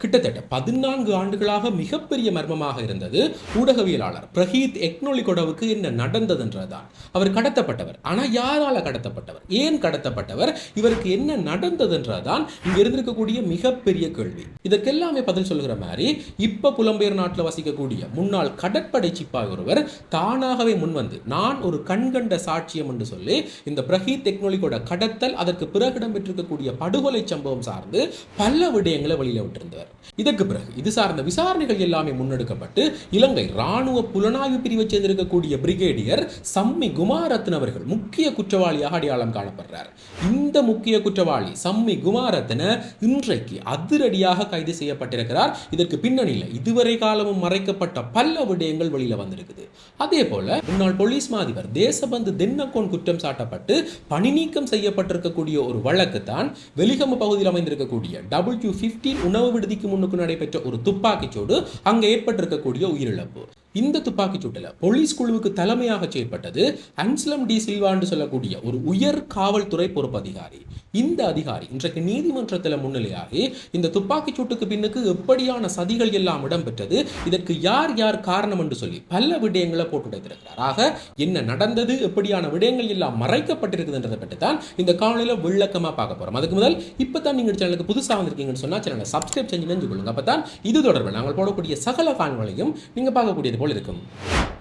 கிட்டத்தட்ட பதினான்கு ஆண்டுகளாக மிகப்பெரிய மர்மமாக இருந்தது ஊடகவியலாளர் பிரகீத் எக்னொலிகொடவுக்கு என்ன நடந்ததுன்றதுதான். அவர் கடத்தப்பட்டவர். ஆனால் யாரால கடத்தப்பட்டவர்? ஏன் கடத்தப்பட்டவர்? இவருக்கு என்ன நடந்ததுன்றதுதான் இங்க இருந்திருக்கக்கூடிய மிகப்பெரிய கேள்வி. இதற்கெல்லாமே பதில் சொல்கிற மாதிரி இப்ப புலம்பெயர் நாட்டில் வசிக்கக்கூடிய முன்னாள் கடற்படை சிப்பாய் ஒருவர் தானாகவே முன்வந்து நான் ஒரு கண்கண்ட சாட்சியம் என்று சொல்லி இந்த பிரகீத் டெக்னாலஜியோட கடத்தல் அதற்கு பிறகு இடம்பெற்றிருக்கக்கூடிய படுகொலை சம்பவம் சார்ந்து பல விடயங்களை வெளியில விட்டிருந்தார் இதற்கு பிறகு இது சார்ந்த விசாரணைகள் எல்லாமே முன்னெடுக்கப்பட்டு இலங்கை ராணுவ புலனாய்வு பிரிவை சேர்ந்திருக்கக்கூடிய பிரிகேடியர் சம்மி குமாரத்தன் அவர்கள் முக்கிய குற்றவாளியாக அடையாளம் காணப்படுறார். இந்த முக்கிய குற்றவாளி சம்மி குமாரத்தன இன்றைக்கு அதிரடியாக கைது செய்யப்பட்டிருக்கிறார். இதற்கு பின்னணியில் இதுவரை காலமும் மறைக்கப்பட்ட பல விடயங்கள் வெளியில வந்திருக்குது. அதே போல முன்னாள் போலீஸ் மாதிபர் தேசபந்து தென்னக்கோன் குற்றம் சாட்டப்பட்டு பணி நீக்கம் செய்யப்பட்டிருக்கக்கூடிய ஒரு வழக்கு தான் வெலிகம பகுதியில் அமைந்திருக்கக்கூடிய டபுள்யூ பிப்டீன் உணவு விடுதிக்கு முன்னுக்கு நடைபெற்ற ஒரு துப்பாக்கிச்சூடு அங்கு ஏற்பட்டிருக்கக்கூடிய உயிரிழப்பு. இந்த துப்பாக்கிச் சூட்டில் போலீஸ் குழுவுக்கு தலைமையாக செயற்பட்டது அன்ஸ்லம் டி சில்வா என்று சொல்லக்கூடிய ஒரு உயர் காவல்துறை பொறுப்பு அதிகாரி. இந்த அதிகாரி இன்றைக்கு நீதிமன்றத்தில் முன்னிலையாகி இந்த துப்பாக்கிச் சூட்டுக்கு பின்னுக்கு எப்படியான சதிகள் எல்லாம் இடம்பெற்றது இதற்கு யார் யார் காரணம் என்று சொல்லி பல விடயங்களை போட்டுடைத்திருக்கிறார் ஆக என்ன நடந்தது எப்படியான விடயங்கள் எல்லாம் மறைக்கப்பட்டிருக்குதுன்றதை பற்றி தான் இந்த காணொலியில் விளக்கமாக பார்க்க போகிறோம் அதுக்கு முதல் இப்போ தான் நீங்கள் சேனலுக்கு புதுசாக வந்திருக்கீங்கன்னு சொன்னால் சேனலை சப்ஸ்கிரைப் செஞ்சு நினைஞ்சு கொள்ளுங்க. அப்போ தான் இது தொடர்பில் நாங்கள் போடக்கூடிய சகல காணொலியும் நீங்கள் பார்க்கக்கூடியது போல் இருக்கும்.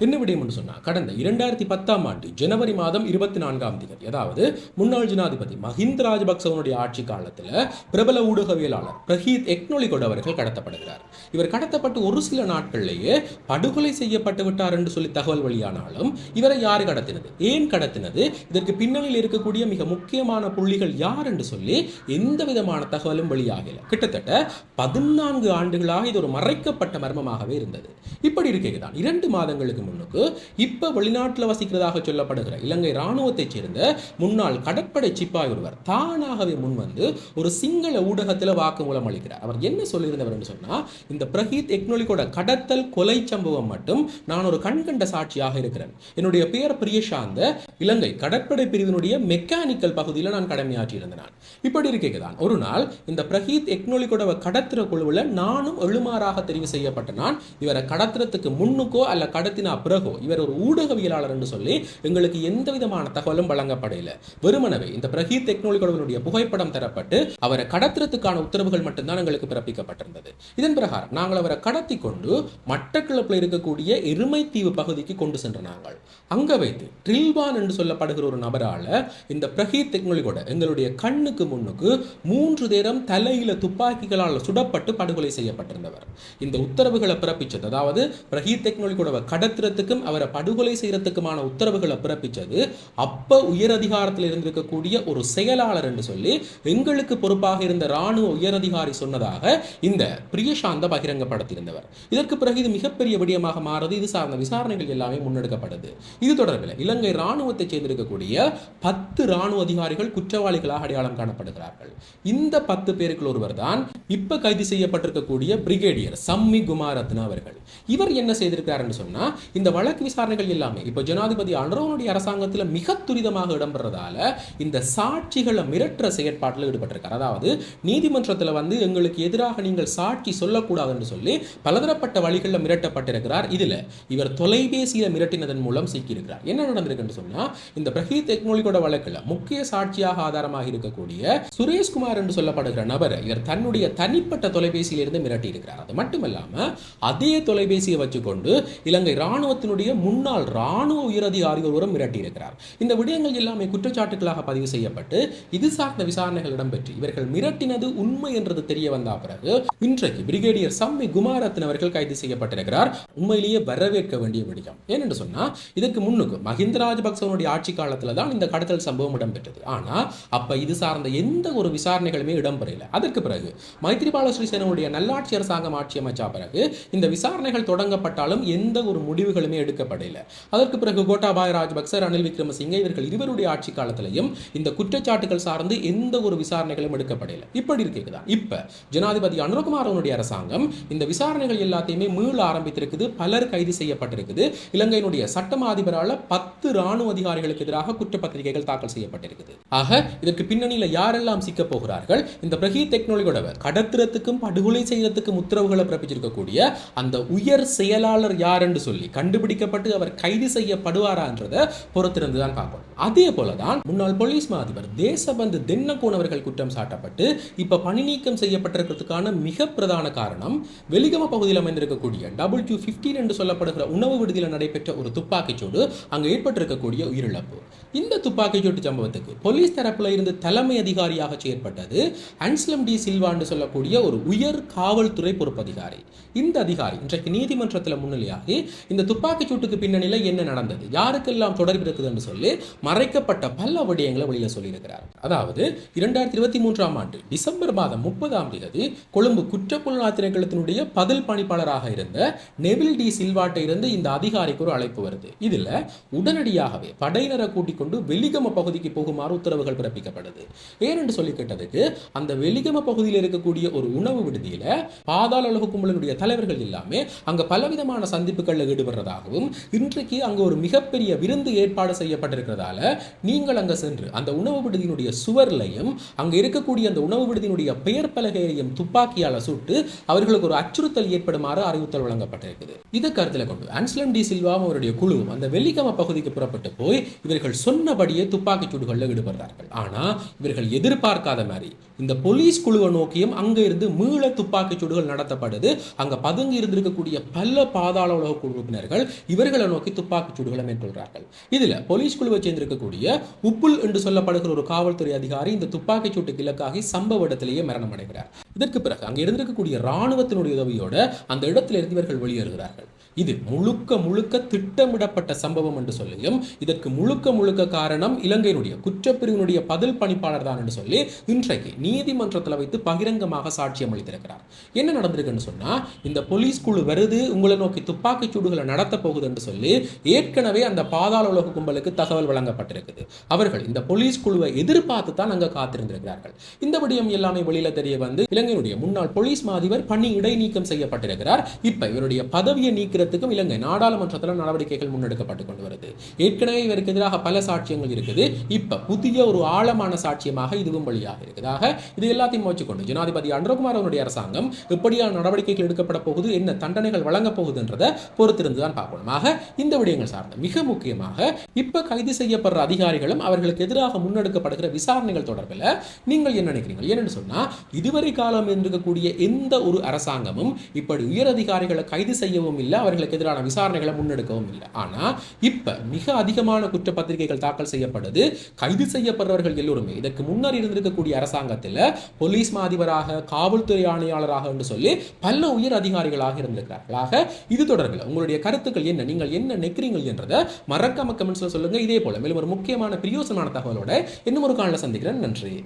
என்ன விடயம் என்று சொன்னால் கடந்த இரண்டாயிரத்தி பத்தாம் ஆண்டு ஜனவரி மாதம் இருபத்தி நான்காம் தேதி அதாவது முன்னாள் ஜனாதிபதி மஹிந்திரா ராஜபக்சவனுடைய ஆட்சி காலத்தில் பிரபல ஊடகவியலாளர் பிரஹீத் எக்னோலிகோட் அவர்கள் கடத்தப்படுகிறார். இவர் கடத்தப்பட்டு ஒரு சில நாட்களிலேயே படுகொலை செய்யப்பட்டு விட்டார் என்று சொல்லி தகவல் வெளியானாலும் இவரை யார் கடத்தினது? ஏன் கடத்தினது? இதற்கு பின்னணியில் இருக்கக்கூடிய மிக முக்கியமான புள்ளிகள் யார் என்று சொல்லி எந்த விதமான தகவலும் வெளியாகல. கிட்டத்தட்ட பதினான்கு ஆண்டுகளாக இது ஒரு மறைக்கப்பட்ட மர்மமாகவே இருந்தது. இப்படி இருக்கைக்கு தான் இரண்டு மாதங்களுக்கு முன்னுக்கு இப்ப வெளிநாட்டில் வசிக்கிறதாக சொல்லப்படுகிற இலங்கை ராணுவத்தைச் சேர்ந்த முன்னாள் கடற்படை சிப்பாய் ஒருவர் தான் தானாகவே முன்வந்து ஒரு சிங்கள ஊடகத்தில் வாக்குமூலம் அளிக்கிறார். அவர் என்ன சொல்லியிருந்தவர் என்று சொன்னா இந்த பிரகீத் எக்னொலிகோட கடத்தல் கொலை சம்பவம் மட்டும் நான் ஒரு கண்கண்ட சாட்சியாக இருக்கிறேன். என்னுடைய பெயர் பிரியசாந்த இலங்கை கடற்படை பிரிவினுடைய மெக்கானிக்கல் பகுதியில் நான் கடமையாற்றி இருந்தேன் இப்படி இருக்கைக்கு தான் ஒரு நாள் இந்த பிரகீத் எக்னொலிகோட கடத்துற குழுவில் நானும் எழுமாறாக தெரிவு செய்யப்பட்ட நான் இவரை கடத்துறதுக்கு முன்னுக்கோ அல்ல கடத்தினா பிறகோ இவர் ஒரு ஊடகவியலாளர் என்று சொல்லி எங்களுக்கு எந்த விதமான தகவலும் வழங்கப்படல வெறுமனவே இந்த பிரகீத் டெக்னாலஜிகளுடைய புகைப்படம் தரப்பட்டு அவரை கடத்துறதுக்கான உத்தரவுகள் மட்டும்தான் எங்களுக்கு பிறப்பிக்கப்பட்டிருந்தது. இதன் பிரகாரம் நாங்கள் அவரை கடத்தி கொண்டு மட்டக்கிழப்பில் இருக்கக்கூடிய எருமைத்தீவு பகுதிக்கு கொண்டு சென்ற நாங்கள். அங்க வைத்து ட்ரில்வான் என்று சொல்லப்படுகிற ஒரு நபரால இந்த பிரகீத் டெக்னாலஜியோட எங்களுடைய கண்ணுக்கு முன்னுக்கு மூன்று நேரம் தலையில துப்பாக்கிகளால் சுடப்பட்டு படுகொலை செய்யப்பட்டிருந்தவர். இந்த உத்தரவுகளை பிறப்பிச்சது அதாவது பிரகீத் டெக்னாலஜியோட கடத்துறதுக்கும் அவரை படுகொலை செய்யறதுக்குமான உத்தரவுகளை பிறப்பிச்சது அப்ப உயர் அதிகாரத்தில் இருந்திருக்கக்கூடிய ஒரு செயலாளர் என்று சொல்லி எங்களுக்கு பொறுப்பாக இருந்த ராணுவ உயரதிகாரி சொன்னதாக இந்த பிரியசாந்த பகிரங்கப்படுத்தியிருந்தவர். இதற்கு பிறகு இது மிகப்பெரிய விடயமாக மாறுது. இது சார்ந்த விசாரணைகள் எல்லாமே முன்னெடுக்கப்படுது. இது தொடர்பில் இலங்கை ராணுவத்தை சேர்ந்திருக்கக்கூடிய பத்து ராணுவ அதிகாரிகள் குற்றவாளிகளாக அடையாளம் காணப்படுகிறார்கள். இந்த பத்து பேருக்குள் ஒருவர் தான் இப்ப கைது செய்யப்பட்டிருக்கக்கூடிய பிரிகேடியர் சம்மி குமாரத்ன அவர்கள். இவர் என்ன செய்திருக்கிறார் என்று சொன்னா இந்த வழக்கு விசாரணைகள் எல்லாமே இப்ப ஜனாதிபதி அனுரவனுடைய அரசாங்கத்தில் மிக துரிதமாக இடம்பெறதால இந்த சாட்சிகளை மிரட்டுற செயற்பாட்டில் ஈடுபட்டிருக்கார். அதாவது நீதிமன்றத்தில் வந்து எங்களுக்கு எதிராக நீங்கள் சாட்சி சொல்லக்கூடாது என்று சொல்லி பலதரப்பட்ட வழிகளில் மிரட்டப்பட்டிருக்கிறார். இதில் இவர் தொலைபேசியில் மிரட்டினதன் மூலம் சிக்கியிருக்கிறார். என்ன நடந்திருக்குன்னு சொன்னால் இந்த பிரகீத் டெக்னாலஜியோட வழக்கில் முக்கிய சாட்சியாக ஆதாரமாக இருக்கக்கூடிய சுரேஷ்குமார் என்று சொல்லப்படுகிற நபர் இவர் தன்னுடைய தனிப்பட்ட தொலைபேசியிலிருந்து மிரட்டி இருக்கிறார் அது மட்டுமல்லாமல் அதே தொலைபேசியை வச்சுக்கொண்டு இலங்கை இராணுவத்தினுடைய முன்னாள் இராணுவ உயரதிகாரி ஒருவரும் மிரட்டி இருக்கிறார் இந்த விடயங்கள் எல்லாமே குற்றச்சாட்டுகளாக பதிவு செய்யப்பட்டு இது இது சார்ந்த விசாரணைகள் இடம்பெற்று இவர்கள் மிரட்டினது உண்மை என்றது தெரிய வந்த பிறகு இன்றைக்கு பிரிகேடியர் சம்மி குமாரத்தின் அவர்கள் கைது செய்யப்பட்டிருக்கிறார். உண்மையிலேயே வரவேற்க வேண்டிய விடயம். ஏனென்று சொன்னா இதற்கு முன்னுக்கு மஹிந்த ராஜபக்சவனுடைய ஆட்சி காலத்துல தான் இந்த கடத்தல் சம்பவம் இடம்பெற்றது. ஆனா அப்ப இது சார்ந்த எந்த ஒரு விசாரணைகளுமே இடம்பெறல. அதற்கு பிறகு மைத்ரிபால ஸ்ரீசேனனுடைய நல்லாட்சி அரசாங்கம் ஆட்சி அமைச்சா பிறகு இந்த விசாரணைகள் தொடங்கப்பட்டாலும் எந்த ஒரு முடிவுகளுமே எடுக்கப்படல. அதற்கு பிறகு கோட்டாபாய ராஜபக்ச ரணில் விக்ரமசிங்க இவர்கள் இருவருடைய ஆட்சி காலத்திலையும் இந்த குற்றச்சாட்டுகள் சார் சார்ந்து எந்த ஒரு விசாரணைகளும் எடுக்கப்படல. இப்படி இருக்குதான் இப்ப ஜனாதிபதி அனுரகுமார் அவனுடைய அரசாங்கம் இந்த விசாரணைகள் எல்லாத்தையுமே மீள ஆரம்பித்திருக்குது பலர் கைது செய்யப்பட்டிருக்குது. இலங்கையினுடைய சட்டமா அதிபரால பத்து ராணுவ அதிகாரிகளுக்கு எதிராக குற்றப்பத்திரிகைகள் தாக்கல் செய்யப்பட்டிருக்குது. ஆக இதற்கு பின்னணியில யாரெல்லாம் சிக்க போகிறார்கள்? இந்த பிரகி டெக்னாலஜியோட கடத்திரத்துக்கும் படுகொலை செய்யறதுக்கும் உத்தரவுகளை பிறப்பிச்சிருக்கக்கூடிய அந்த உயர் செயலாளர் யார் என்று சொல்லி கண்டுபிடிக்கப்பட்டு அவர் கைது செய்யப்படுவாரான்றதை பொறுத்திருந்து தான் பார்க்கணும். அதே போலதான் முன்னாள் போலீஸ் அதிபர் தேசபந்து தென்னகோன் அவர்கள் குற்றம் சாட்டப்பட்டு இப்ப பணி நீக்கம் செய்யப்பட்டிருக்கிறதுக்கான மிக பிரதான காரணம் வெலிகம பகுதியில் அமைந்திருக்கக்கூடிய டபுள் டூ ஃபிஃப்டீன் என்று சொல்லப்படுகிற உணவு விடுதியில் நடைபெற்ற ஒரு துப்பாக்கிச்சூடு அங்கு ஏற்பட்டிருக்கக்கூடிய உயிரிழப்பு. இந்த துப்பாக்கிச்சூட்டு சம்பவத்துக்கு போலீஸ் தரப்புல இருந்து தலைமை அதிகாரியாக செயற்பட்டது அன்ஸ்லம் டி சில்வா என்று சொல்லக்கூடிய ஒரு உயர் காவல்துறை பொறுப்பதிகாரி இந்த அதிகாரி இன்றைக்கு நீதிமன்றத்தில் முன்னிலையாகி இந்த துப்பாக்கிச்சூட்டுக்கு பின்னணியில் என்ன நடந்தது யாருக்கெல்லாம் தொடர்பு இருக்குதுன்னு சொல்லி மறைக்கப்பட்ட பல விடயங்களை வெளியில் சொல்லியிருக்கிறார். அதாவது இரண்டாயிரத்தி இருபத்தி மூன்றாம் ஆண்டு டிசம்பர் மாதம் முப்பதாம் தேதி கொழும்பு குற்றப்புலனா திணைக்களத்தினுடைய பதில் பணிப்பாளராக இருந்த நெவில் டி சில்வாட்டை இருந்து இந்த அதிகாரிக்கு ஒரு அழைப்பு வருது. இதுல உடனடியாகவே படையினரை கூட்டிக் கொண்டு வெலிகம பகுதிக்கு போகுமாறு உத்தரவுகள் பிறப்பிக்கப்படுது ஏனென்று சொல்லி கேட்டதுக்கு அந்த வெலிகம பகுதியில் இருக்கக்கூடிய ஒரு உணவு விடுதியில பாதாள உலக கும்பலினுடைய தலைவர்கள் எல்லாமே அங்க பலவிதமான சந்திப்புகளில் ஈடுபடுறதாகவும் இன்றைக்கு அங்கு ஒரு மிகப்பெரிய விருந்து ஏற்பாடு செய்யப்பட்டிருக்கிறதால நீங்கள் அங்க சென்று அந்த உணவு விடுதியினுடைய சுவர்லையும் அங்கே இருக்கக்கூடிய அந்த உணவு விடுதியினுடைய பெயர் பலகையையும் துப்பாக்கியால் சுட்டு அவர்களுக்கு ஒரு அச்சுறுத்தல் ஏற்படுமாறு அறிவுறுத்தல் வழங்கப்பட்டிருக்குது. இதை கருத்தில் கொண்டு அன்ஸ்லம் டி சில்வாவும் அவருடைய குழுவும் அந்த வெள்ளிக்கிழமை பகுதிக்கு புறப்பட்டு போய் இவர்கள் சொன்னபடியே துப்பாக்கிச் சூடுகளில் ஈடுபடுறார்கள். ஆனால் இவர்கள் எதிர்பார்க்காத மாதிரி இந்த போலீஸ் குழுவை நோக்கியும் அங்க இருந்து மீள துப்பாக்கிச் சூடுகள் நடத்தப்படுது. அங்கே பதுங்கி இருந்திருக்கக்கூடிய பல பாதாள உலக குழுவினர்கள் இவர்களை நோக்கி துப்பாக்கிச் சூடுகளை மேற்கொள்கிறார்கள் இதில் போலீஸ் குழுவை சேர்ந்திருக்கக்கூடிய உப்புல் என்று சொல்லப்படுகிற ஒரு காவல்துறை அதிகாரி இந்த துப்பாக்கிச் சூட்டுக்கு இலக்காகி சம்பவ இடத்திலேயே மரணம் அடைகிறார் இதற்கு பிறகு அங்கே இருந்திருக்கக்கூடிய ராணுவத்தினுடைய உதவியோட அந்த இடத்திலிருந்து இவர்கள் வெளியேறுகிறார்கள். இது முழுக்க முழுக்க திட்டமிடப்பட்ட சம்பவம் என்று சொல்லியும் இதற்கு முழுக்க முழுக்க காரணம் இலங்கையினுடைய குற்றப்பிரிவினுடைய பதில் பணிப்பாளர் தான் என்று சொல்லி இன்றைக்கு நீதிமன்றத்தில் வைத்து பகிரங்கமாக சாட்சியம் அளித்திருக்கிறார் என்ன நடந்திருக்குன்னு சொன்னால் இந்த போலீஸ் குழு வருது உங்களை நோக்கி துப்பாக்கிச் சூடுகளை நடத்த போகுது என்று சொல்லி ஏற்கனவே அந்த பாதாள உலக கும்பலுக்கு தகவல் வழங்கப்பட்டிருக்குது. அவர்கள் இந்த போலீஸ் குழுவை எதிர்பார்த்து தான் அங்க காத்திருந்திருக்கிறார்கள். இந்த விடயம் எல்லாமே வெளியில தெரிய வந்து இலங்கையினுடைய முன்னாள் போலீஸ் மாதிபர் பணி இடைநீக்கம் செய்யப்பட்டிருக்கிறார். இப்ப இவருடைய பதவியை நீக்கிறதுக்கும் இலங்கை நாடாளுமன்றத்தில் நடவடிக்கைகள் முன்னெடுக்கப்பட்டு கொண்டு வருது. ஏற்கனவே இவருக்கு எதிராக பல சாட்சியங்கள் இருக்குது. இப்ப புதிய ஒரு ஆழமான சாட்சியமாக இதுவும் வழியாக இருக்குதாக இது எல்லாத்தையும் வச்சுக்கொண்டு ஜனாதிபதி அன்றகுமார் அவருடைய அரசாங்கம் எப்படியான நடவடிக்கைகள் எடுக்கப்பட போகுது என்ன தண்டனைகள் வழங்கப் போகுதுன்றதை பொறுத்திருந்து தான் பார்க்கணும். ஆக இந்த விடயங்கள் சார்ந்த மிக முக்கியமாக இப்ப கைது செய்யப்படுற அதிகாரிகளும் அவர்களுக்கு எதிராக முன்னெடுக்கப்படுகிற விசாரணைகள் தொடர்பில் நீங்கள் என்ன நினைக்கிறீங்க ஏன்னு சொன்னா இதுவரை காலம் இருந்திருக்கக்கூடிய எந்த ஒரு அரசாங்கமும் இப்படி உயர் அதிகாரிகளை கைது செய்யவும் இல்லை அவர்கள் அவர்களுக்கு எதிரான விசாரணைகளை முன்னெடுக்கவும் இல்லை. ஆனா இப்ப மிக அதிகமான குற்றப்பத்திரிகைகள் தாக்கல் செய்யப்படுது. கைது செய்யப்படுறவர்கள் எல்லோருமே. இதற்கு முன்னர் இருந்திருக்கக்கூடிய அரசாங்கத்தில் போலீஸ் மாதிபராக காவல்துறை ஆணையாளராக என்று சொல்லி பல உயர் அதிகாரிகளாக இருந்திருக்கிறார்கள் ஆக இது தொடர்பில் உங்களுடைய கருத்துக்கள் என்ன? நீங்கள் என்ன நினைக்கிறீங்க என்றதை மறக்காம கமெண்ட்ஸில் சொல்லுங்க. இதே போல மேலும் ஒரு முக்கியமான பிரியோசமான தகவலோட இன்னும் ஒரு காலில் சந்திக்கிறேன். நன்றி.